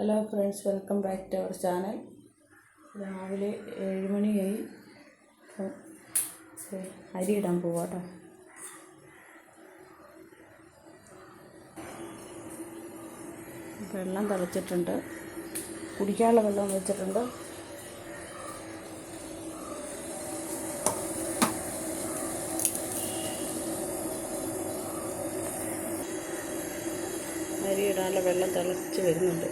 Hello friends welcome back to our channel രാവിലെ ഏഴ് മണിയായി അരി ഇടാൻ പോവാട്ടോ വെള്ളം തിളച്ചിട്ടുണ്ട്. കുടിക്കാനുള്ള വെള്ളം വെച്ചിട്ടുണ്ട്. അരി ഇടാനുള്ള വെള്ളം തിളച്ച് വരുന്നുണ്ട്.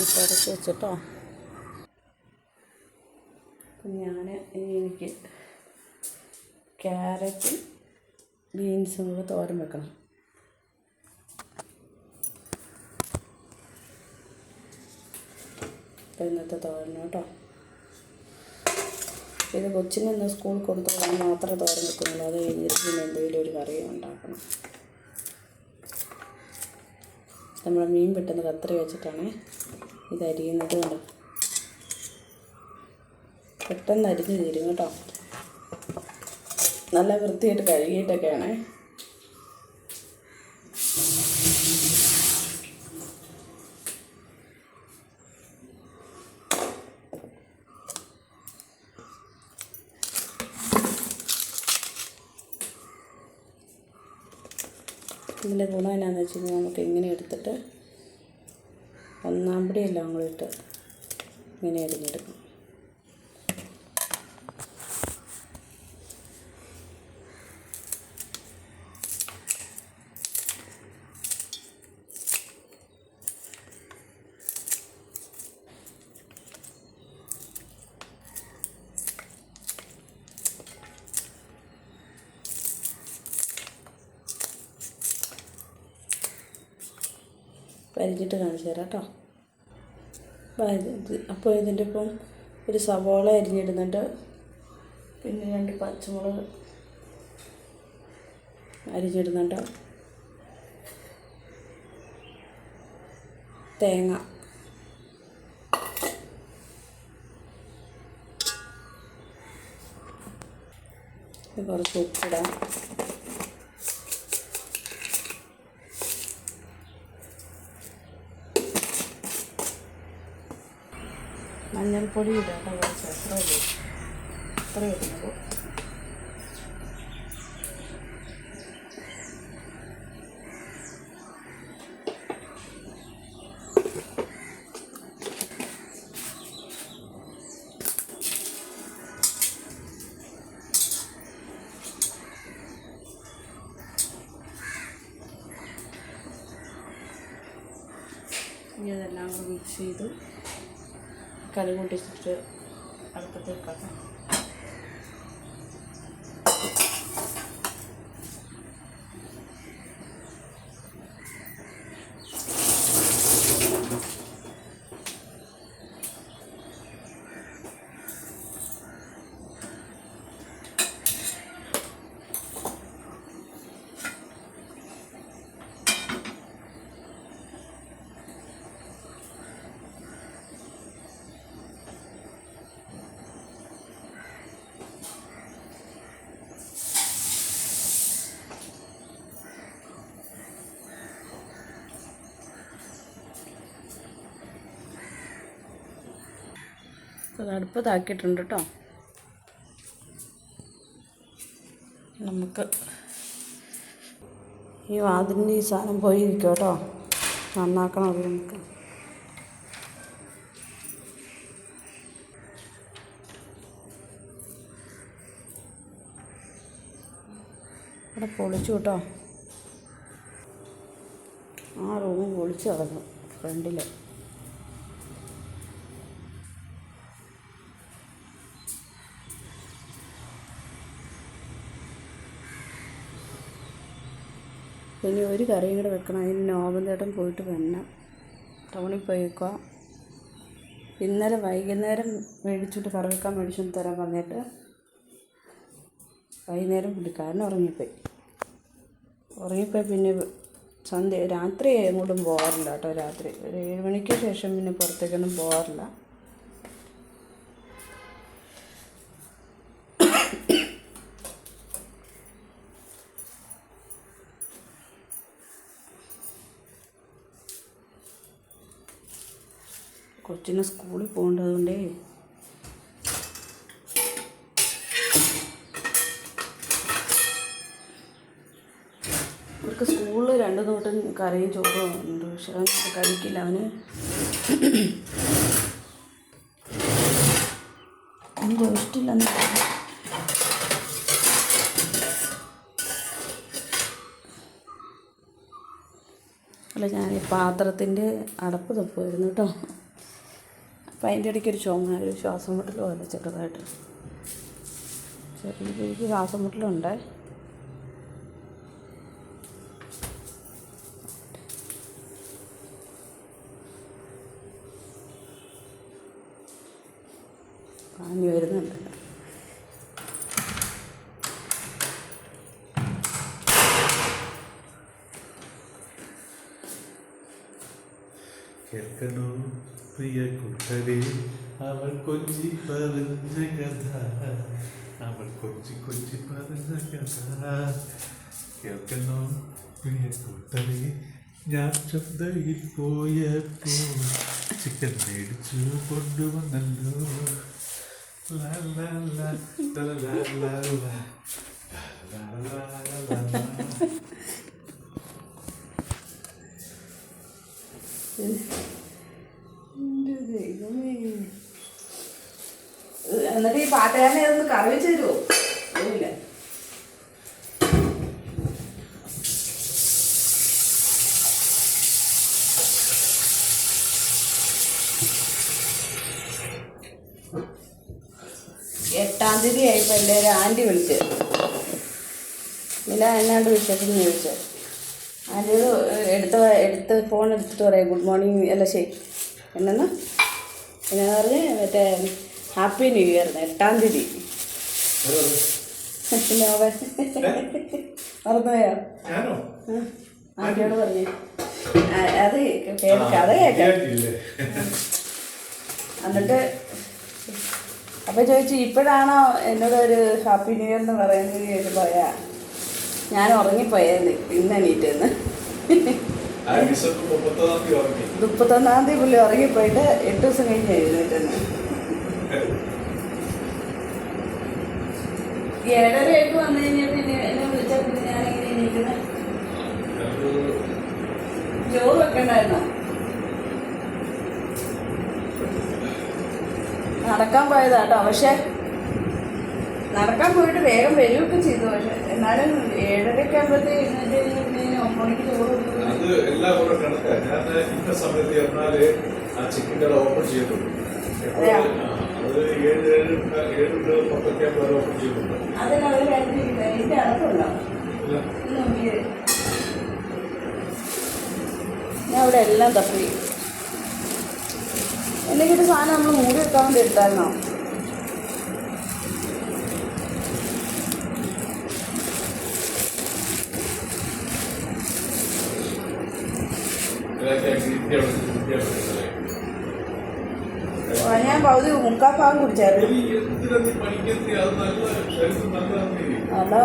തിളച്ച് വെച്ചിട്ടോ? ഞാൻ എനിക്ക് ക്യാരറ്റും ബീൻസും കൂടെ തോരൻ വെക്കണം. അപ്പം ഇന്നത്തെ തോരൻ കേട്ടോ. ഇത് കൊച്ചിന് ഇന്ന് സ്കൂളിൽ കൊടുത്തു വിടാൻ മാത്രം തോരൻ വെക്കുന്നുള്ളൂ. അത് കഴിഞ്ഞിട്ട് പിന്നെ എന്തെങ്കിലും ഒരു കറി ഉണ്ടാക്കണം. നമ്മൾ മീൻ പെട്ടെന്ന് കത്രി വെച്ചിട്ടാണ്. ഇത് അരിയുന്നത് കണ്ടോ? പെട്ടെന്ന് അരിഞ്ഞ് തീരും കേട്ടോ. നല്ല വൃത്തിയായിട്ട് കഴുകിയിട്ടൊക്കെയാണ്. ഇതിന്റെ ഗുണം എന്നാന്ന് വെച്ച് കഴിഞ്ഞാൽ നമുക്ക് ഇങ്ങനെ എടുത്തിട്ട് ഒന്നാം പിടി എല്ലാം കൂടി ഇട്ട് ഇങ്ങനെ അരിഞ്ഞെടുക്കും. അരിഞ്ഞിട്ട് കാണിച്ചു തരാം കേട്ടോ. അപ്പോൾ ഇതിന്റെ ഇപ്പം ഒരു സവാള അരിഞ്ഞിടുന്നുണ്ട്. പിന്നെ രണ്ട് പച്ചമുളക് അരിഞ്ഞിടുന്നുണ്ട്. തേങ്ങ. കുറച്ച് ഉപ്പിടാം. മഞ്ഞൾപ്പൊടി ഇടാം കേട്ടോ. കുറച്ച് അത്ര ഉള്ളൂ. അത്ര ഇടുന്നുള്ളൂ ഇതെല്ലാം കൂടെ മിക്സ് ചെയ്ത്. കറി കൂട്ടിച്ചിട്ട് അടുപ്പത്ത് വെക്കാം. അത് അടുപ്പത്താക്കിയിട്ടുണ്ട് കേട്ടോ നമുക്ക് ഈ വാതിലിന്റെ ഈ സാധനം പോയി ഇരിക്കും കേട്ടോ നന്നാക്കണം അത് നമുക്ക്. ഇവിടെ പൊളിച്ചു കേട്ടോ ആ റൂം പൊളിച്ചു കിടക്കും ഫ്രണ്ടിൽ ഇനി ഒരു കറിയും കൂടെ വെക്കണം. അതിന് നോബന്തേട്ടൻ പോയിട്ട് വരണം. ടൗണിൽ പോയിക്കോ. ഇന്നലെ വൈകുന്നേരം മേടിച്ചിട്ട് കറി വെക്കാൻ മേടിച്ചിട്ട് തരാൻ പറഞ്ഞിട്ട് വൈകുന്നേരം പുള്ളിക്കാരൻ ഉറങ്ങിപ്പോയി. ഉറങ്ങിപ്പോയി പിന്നെ സന്ധ്യ രാത്രി എങ്ങോട്ടും പോകാറില്ല കേട്ടോ രാത്രി. ഒരു ഏഴ് മണിക്ക് ശേഷം പിന്നെ പുറത്തേക്കൊന്നും പോകാറില്ല. കൊച്ചിന് സ്കൂളിൽ പോകേണ്ടതുകൊണ്ടേ. അവർക്ക് സ്കൂളിൽ രണ്ടു നോട്ടും കറിയും ചോറും ഉണ്ട്. പക്ഷെ അവൻ കഴിക്കില്ല. അവന് ഇഷ്ടമില്ല. അല്ല ഞാൻ പാത്രത്തിന്റെ അടപ്പ് തപ്പുമായിരുന്നു കേട്ടോ. അപ്പം അതിന്റെ ഇടയ്ക്ക് ഒരു ചുമ ഒരു ശ്വാസം മുട്ടൽ പോലെ ചെറുതായിട്ട്. ചെറിയ രീതിക്ക് ശ്വാസം മുട്ടലുണ്ട്. പാഞ്ഞു വരുന്നുണ്ട്. കേൾക്കണോ? പ്രിയ കുട്ടരെ അവൾ കൊഞ്ചി പറഞ്ഞ കഥ അവൾ കൊഞ്ചി കൊഞ്ചി പറഞ്ഞ കഥ കേൾക്കണോ പ്രിയ കുട്ടരെ ഞാൻ ചന്തയിൽ പോയപ്പോ ചിക്കൻ മേടിച്ചു കൊണ്ടുവന്നല്ലോ Thank ലാ, എന്നിട്ട് ഈ പാട്ടുകാരനെ ഇതൊന്ന് കറി വെച്ച് തരുമോ ഇല്ല എട്ടാം തീയതി ആയപ്പോൾ എന്റെ ഒരു ആന്റി വിളിച്ച്. ഇല്ല എന്നാണ്ട് വിശേഷം എന്ന് ചോദിച്ചു ആന്റിയോട് എടുത്ത എടുത്ത് ഫോൺ എടുത്തിട്ട് പറയാം ഗുഡ് മോർണിംഗ് അല്ല ശരി. എന്നെന്ന് പിന്നെ പറഞ്ഞ് മറ്റേ ഹാപ്പി ന്യൂ ഇയർ എട്ടാം തീയതി. മറന്നുപോയോ? ആന്റിയോട് പറഞ്ഞു. അത് കേൾക്കാം കഥ കേൾക്കാം? എന്നിട്ട് അപ്പൊ ചോദിച്ചു ഇപ്പോഴാണോ എന്നോട് ഒരു ഹാപ്പി ന്യൂ ഇയർ എന്ന് പറയുന്നത് പോയാ. ഞാൻ ഉറങ്ങിപ്പോയെന്ന് ഇന്ന് എണീറ്റെന്ന് മുപ്പത്തൊന്നാം തീയതി പുള്ളി ഉറങ്ങിപ്പോയിട്ട് എട്ട് ദിവസം കഴിഞ്ഞ് എഴുന്നേറ്റെന്ന് വന്നു കഴിഞ്ഞാൽ പിന്നെ എന്നെ പിന്നെ നടക്കാൻ പോയതാട്ടോ പക്ഷെ നടക്കാൻ പോയിട്ട് വേഗം വരികയൊക്കെ ചെയ്തു പക്ഷെ എന്നാലും ഏഴരയ്ക്ക് ആകുമ്പോഴത്തേക്ക് എഴുന്നേറ്റ് പിന്നെ ചോറ് അത് ഞാൻ ഇന്ന സമയത്ത് ചെന്നാൽ ആ ചിക്കൻ കട ഓപ്പൺ ചെയ്തിട്ടുണ്ട് അത് ഏഴ് ഏഴ് ഏഴ് പത്തൊക്കെ ആകുമ്പോൾ ചെയ്തിട്ടുണ്ട് ഞാൻ അവിടെ എല്ലാം തപ്പി. എന്തെങ്കിലും സാധനം നമ്മൾ മൂടി വെക്കാൻ വേണ്ടി എടുത്തായിരുന്നോ ഇതൊക്കെ ഗ്രീൻ ടീ അവിടെ ഗ്രീൻ ടീ അവിടെ ഇട്ടല്ലേ. ആ, ഞാൻ പകുതി മുക്കാൽ ഭാഗം കുടിച്ചായിരുന്നു ഈ എന്തിനാ നീ പണിക്കെത്തി? അത് നല്ല ശരീരത്തിന് നല്ലതാണ് ഈ. അല്ല പക്ഷെ മുക്കാൽ ഭാഗം കുടിച്ചിട്ടവിടെ വെച്ചു നമ്മൾ ഈ കഴിക്കുന്ന ഭക്ഷണമെല്ലാം ഏത് രീതിയിലുള്ള ക്യാൻസറസ് ആണ് അപ്പോൾ കുടിച്ചായിരുന്നു ഇത്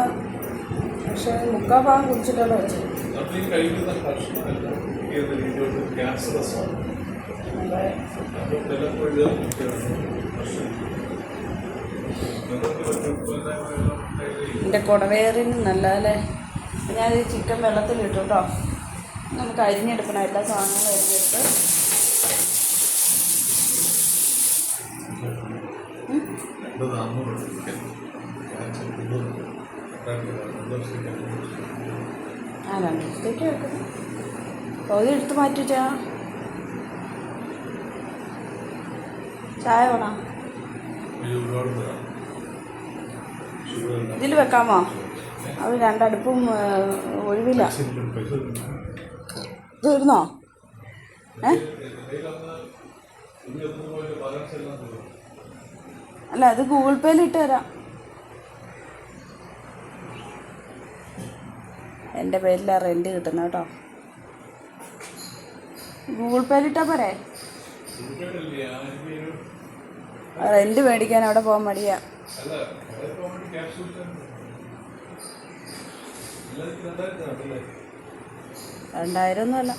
പക്ഷെ മുക്കാ ഭാഗം കുടിച്ചിട്ടാണ് എന്റെ കുടവേറിന് നല്ല അല്ലേ ഞാൻ ഈ ചിക്കൻ വെള്ളത്തിലിട്ടു കേട്ടോ. നമുക്ക് അരിഞ്ഞെടുക്കണം എല്ലാ സാധനങ്ങളും അരിഞ്ഞെടുത്ത് രണ്ട് നാന്നൂറ് ക്യാൻസർ ഇരുന്നൂറ് രണ്ട് ദിവസത്തേക്ക് ആ രണ്ട് പകുതി എടുത്ത് മാറ്റി ചാ ചായ വേണം ഇതിൽ വെക്കാമോ? അത് രണ്ടടുപ്പും ഒഴിവില്ല. തീർന്നോ ഏ ഇരുപത്തൊന്ന് ബാലൻസ് എല്ലാം തരും അല്ല അത് ഗൂഗിൾ പേയിൽ ഇട്ട് തരാം. എന്റെ പേരിലാണ് റെന്റ് കിട്ടുന്നത് കേട്ടോ. ഗൂഗിൾ പേയിൽ ഇട്ടാൽ പോരെ? റെന്റ് മേടിക്കാൻ അവിടെ പോകാൻ മടിയാ. രണ്ടായിരം ഒന്നുമല്ല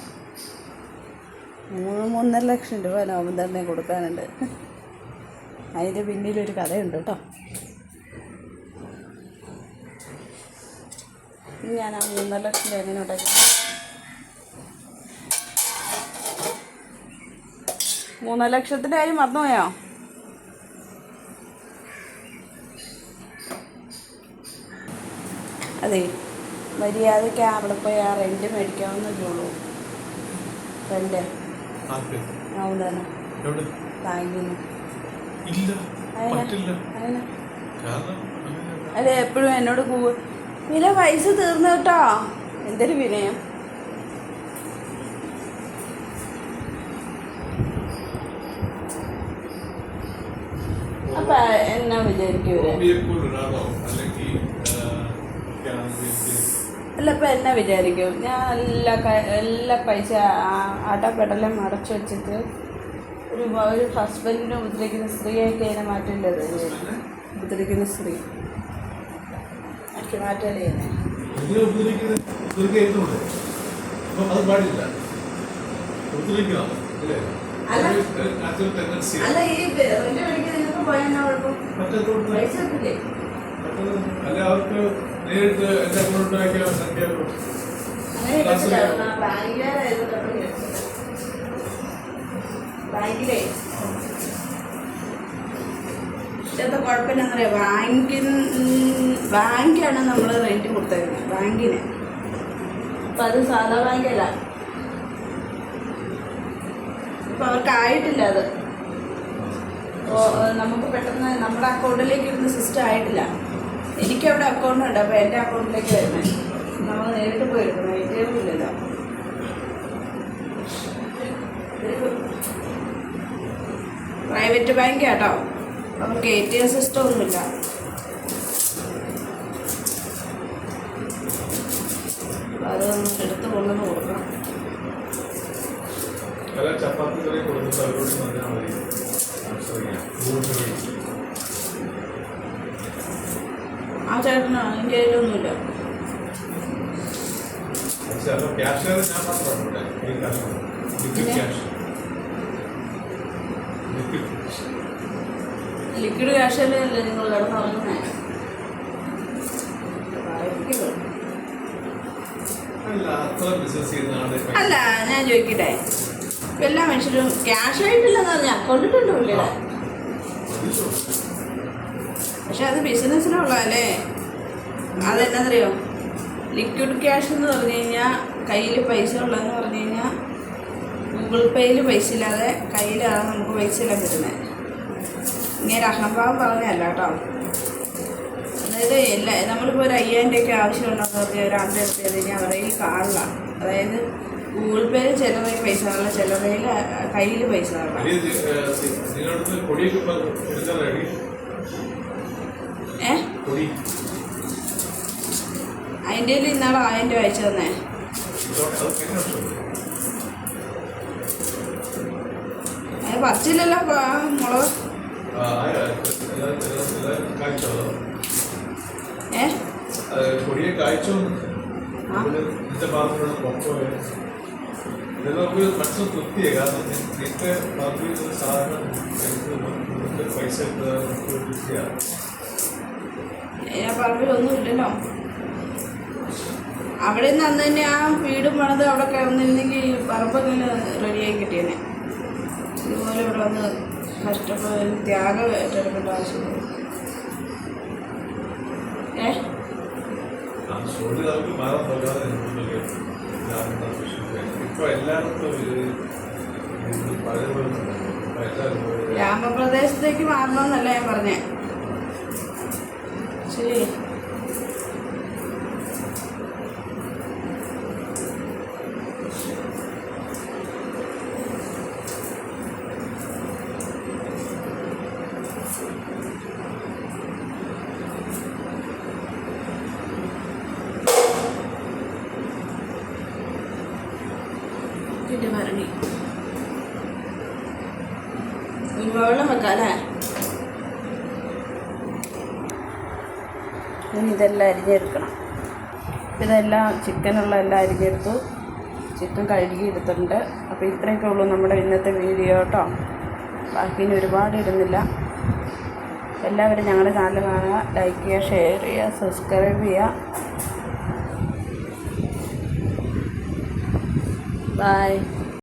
മൂന്ന് മൂന്നര ലക്ഷം രൂപ നവംബറിനെ കൊടുക്കാനുണ്ട്. അതിന്റെ പിന്നിലൊരു കഥയുണ്ട് കേട്ടോ. ഞാൻ ആ മൂന്നര ലക്ഷം രൂപ എങ്ങനെ ഉണ്ടാക്കി മൂന്നര ലക്ഷത്തിന്റെ കാര്യം മറന്നുപോയോ? അതെ മര്യാദയ്ക്ക് അവിടെ പോയി ആ റെന്റ് മേടിക്കാവുന്ന റെന്റ് ആവും തന്നെ ബാങ്കിൽ നിന്ന് ഇല്ല. പറ്റില്ല. കാരണം അല്ല എപ്പോഴും എന്നോട് കൂ വില പൈസ തീർന്നു കേട്ടോ. എന്തൊരു വിനയം അപ്പൊ എന്നാ വിചാരിക്കും അല്ല ഇപ്പം എന്നെ വിചാരിക്കും? ഞാൻ എല്ലാ എല്ലാ പൈസ ആട്ടപ്പെടലും അടച്ചു വെച്ചിട്ട് ഒരു ഒരു ഹസ്ബൻഡിനെ ഉപദ്രവിക്കുന്ന സ്ത്രീയായിട്ട് അതിനെ മാറ്റേണ്ടത്. ഉപദ്രവിക്കുന്ന സ്ത്രീ. ആക്കി അല്ല. ഈ റെന്റ് നിങ്ങൾക്ക് പോയാൽ പൈസ കിട്ടില്ലേ അല്ല അവർക്ക് നേരിട്ട് എന്റെ കൊണ്ടുണ്ടാക്കിയ സംഖ്യ അങ്ങനെ കിട്ടില്ല. ആ ബാങ്കുകാരായിരുന്നു തൊട്ട് കേട്ടത്. ബാങ്കിലേ ഇതൊക്കെ കുഴപ്പമില്ലെന്നറിയാം ബാങ്കിൽ ബാങ്കാണ് നമ്മൾ റേറ്റ് കൊടുത്തത് ബാങ്കിന്. അപ്പം അത് സാധാ ബാങ്കല്ല. അപ്പം അവർക്കായിട്ടില്ല അത്. നമുക്ക് പെട്ടെന്ന് നമ്മുടെ അക്കൗണ്ടിലേക്ക് ഇടുന്ന സിസ്റ്റം ആയിട്ടില്ല. എനിക്ക് അവിടെ അക്കൗണ്ട് ഉണ്ട് അപ്പോൾ എന്റെ അക്കൗണ്ടിലേക്ക് വരുന്നത് നമ്മൾ നേരിട്ട് പോയി എടുക്കണം ഇല്ലല്ലോ. പ്രൈവറ്റ് ബാങ്ക് കേട്ടോ നമുക്ക് എ ടി എം സിസ്റ്റം ഒന്നുമില്ല. അത് എടുത്ത് കൊണ്ടുവന്ന് കൊടുക്കണം ചപ്പാത്തി കറി മതി. ആ ചേട്ടനാ എന്റെ കയ്യിലൊന്നുമില്ല. ക്യാഷ് ഞാൻ മാത്രമാണ് ക്യാഷ് ലിക്വിഡ് ക്യാഷ് ക്യാഷല്ലേ അല്ലേ നിങ്ങൾ കിടന്നുറങ്ങുന്നേ പറഞ്ഞത്? അല്ല ഞാൻ ചോദിക്കട്ടെ? എല്ലാ മനുഷ്യരും ക്യാഷ് ആയിട്ടില്ലെന്ന് പറഞ്ഞാൽ അക്കൗണ്ടിട്ടുണ്ട് പുള്ളിയുടെ? പക്ഷെ അത് ബിസിനസ്സിനുള്ളതല്ലേ അതെന്നറിയോ ലിക്വിഡ് ക്യാഷ് എന്ന് പറഞ്ഞു കഴിഞ്ഞാൽ കയ്യിൽ പൈസ ഉള്ളതെന്ന് പറഞ്ഞു കഴിഞ്ഞാൽ ഗൂഗിൾ പേയിൽ പൈസ ഇല്ലാതെ കയ്യിലാണ് നമുക്ക് പൈസ എല്ലാം കിട്ടുന്നത് ഇങ്ങനെ അഹംഭാവം പറഞ്ഞല്ല കേട്ടോ. അതായത് എല്ലാ നമ്മളിപ്പോൾ ഒരു അയ്യായിരം രൂപയ്ക്ക് ആവശ്യമുണ്ടെന്ന് പറഞ്ഞാൽ ഒരു അടുത്ത് ചെയ്ത് കഴിഞ്ഞാൽ അവരുടെ കാണില്ല. അതായത് ഗൂഗിൾ പേയിൽ ചിലവയിൽ പൈസ കാണില്ല ചിലവയിൽ കയ്യിൽ പൈസ കാണില്ല. ഏ അതിന്റെ ഇന്നാൾ ആയിരം രൂപ അയച്ചു തന്നേ. ഇതോടെ അത് കഴിഞ്ഞ വർഷം അത് പറിച്ചില്ലല്ലോ പ- മുളക് ഞാൻ അവിടെ നിന്ന് അന്ന് തന്നെ ആ വീടും പണിത് അവിടെ കിടന്നിരുന്നെങ്കിൽ പറമ്പെങ്കിലും റെഡിയായി കിട്ടിയേനെ. ഇതുപോലെ ഇവിടെ വന്ന് കഷ്ടപ്പെട്ട് ത്യാഗം ഏറ്റെടുക്കേണ്ട ആവശ്യമില്ല. ഏ? ഗ്രാമപ്രദേശത്തേക്ക് മാറണമെന്നല്ല ഞാൻ പറഞ്ഞേ. ശരി പിന്നെ ഭരണി വെള്ളം വെക്കാം അല്ലേ ഇനി ഇതെല്ലാം അരിഞ്ഞെടുക്കണം. ഇതെല്ലാം ചിക്കനുള്ള എല്ലാം അരിഞ്ഞെടുത്തു. ചിക്കൻ കഴുകി എടുത്തിട്ടുണ്ട്. അപ്പോൾ ഇത്രയൊക്കെ ഉള്ളൂ നമ്മുടെ ഇന്നത്തെ വീഡിയോ കേട്ടോ. ബാക്കി ഇനി ഒരുപാട് ഇടുന്നില്ല. എല്ലാവരും ഞങ്ങളുടെ ചാനൽ കാണുക ലൈക്ക് ചെയ്യുക ഷെയർ ചെയ്യുക സബ്സ്ക്രൈബ് ചെയ്യുക. ബൈ